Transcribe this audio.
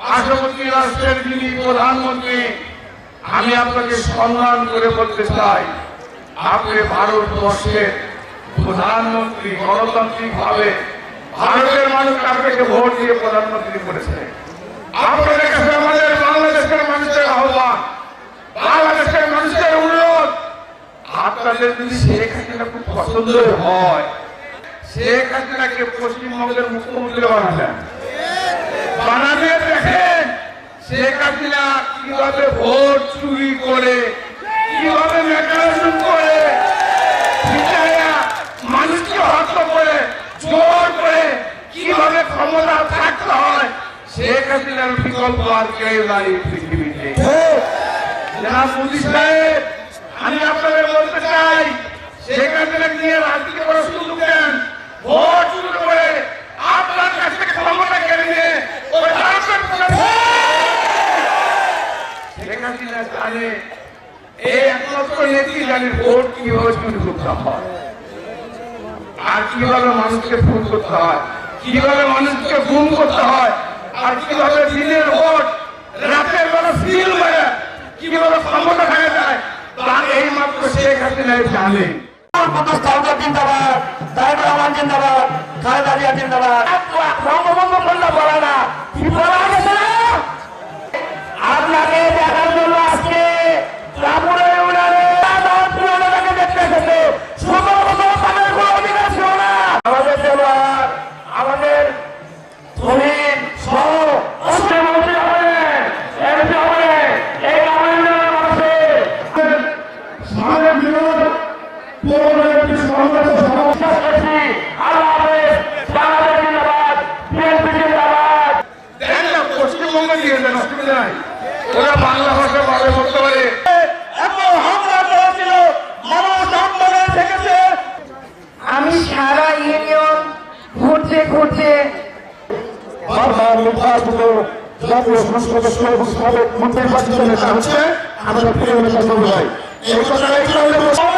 পার্শ্ববর্তী রাষ্ট্রের যিনি প্রধানমন্ত্রী, আমি আপনাকে সম্মান করে বলতে চাই, আপনি ভারতবর্ষের প্রধানমন্ত্রী গণতান্ত্রিক ভাবে ভারতের মানুষ আপনাকে ভোট দিয়ে প্রধানমন্ত্রী করেছে। আপনাদের কাছে আমাদের বাংলাদেশের মানুষের আহ্বান, বাংলাদেশের মানুষের অনুরোধ, আপনাদের যদি শেখ হাসিনা খুব পছন্দ হয়, শেখ হাসিনাকে পশ্চিমবঙ্গের মুখ্যমন্ত্রী বানালেন বানাতে দেখেন শেখ হাসিনা কীভাবে ভোট চুরি করে কীভাবে মেকানিজম করে মানুষকে হত্যা করে জোর করে কীভাবে ক্ষমতা থাকতে হয় শেখ হাসিনার বিকল্প আর কেউ নাই পৃথিবীতে। জনাব মোদী সাহেব আমি আপনাদের বলতে চাই শেখ হাসিনাকে নিয়ে রাজনীতি করার সুযোগ দেন ভোট শুরু করে আপনার কাছ থেকে ক্ষমতা কেড়ে নিয়ে ওই রাষ্ট্রের প্রধান- শেখ হাসিনা জানে এই একমাত্র নেত্রী জানে ভোট কীভাবে চুরি করতে হয়? আর কীভাবে মানুষকে ফোন করতে হয়? কীভাবে মানুষকে গুম করতে হয়? আর কীভাবে দিনের ভোট রাতের বেলা সিল মেরে কীভাবে ক্ষমতা খাওয়া যায় তার এই মাত্র শেখ হাসিনাই জানে। জিন্দাবাদ। খালেদা জিয়া জিন্দাবাদ। বঙ্গবন্ধু কন্যা বলে না। ওরা বাংলা ভাষা ভালো বলতে পারে। আমি সারা ইউনিয়ন ঘুরতে ঘুরতে জাতীয় সংসদের এবং সাবেক মন্ত্রী নেতা হচ্ছে আমাদের প্রিয় নেতা ভাই। এই কথা